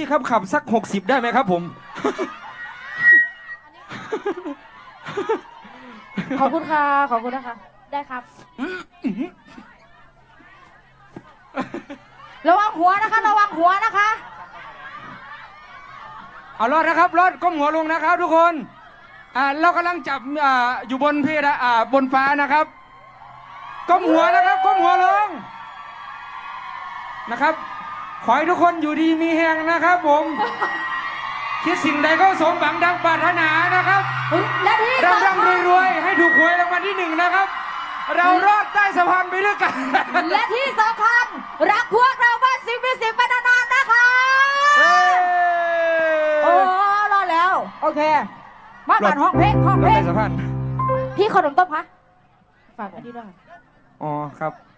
พี่ครับขับสักหกสิบได้ไหมครับผม ขอบคุณค่ะ ขอบคุณนะคะ ได้ครับ ระวังหัวนะคะ ระวังหัวนะคะ เอารอดนะครับรอดก้มหัวลงนะครับ ทุกคนอ่าเรากำลังจับอ่าอยู่บนเพดานอ่าบนฟ้านะครับ ก้มหัวนะครับ ก้มหัวลงนะครับ ขอให้ทุกคนอยู่ดีมีแหงนะครับผม คิดสิ่งใดก็สมหวังดังปรารถนานะครับและที่ร่ำสำคัญร่ำรวยๆให้ถูกหวยรางวัลที่หนึ่งนะครับ เรารอดใต้สะพานไปด้วยกัน และที่สำคัญ รักพวกเราบ้านสิบมีสิบปนานๆนะคะเอ้ยโอ้รอดแล้ว โอเค มาผ่านห้องเพลงห้องรเพถลใต้งสะพาน พี่ขนมต้มคะฝากอันนี้ด้วยอ๋อครับค่ะขอบคุณห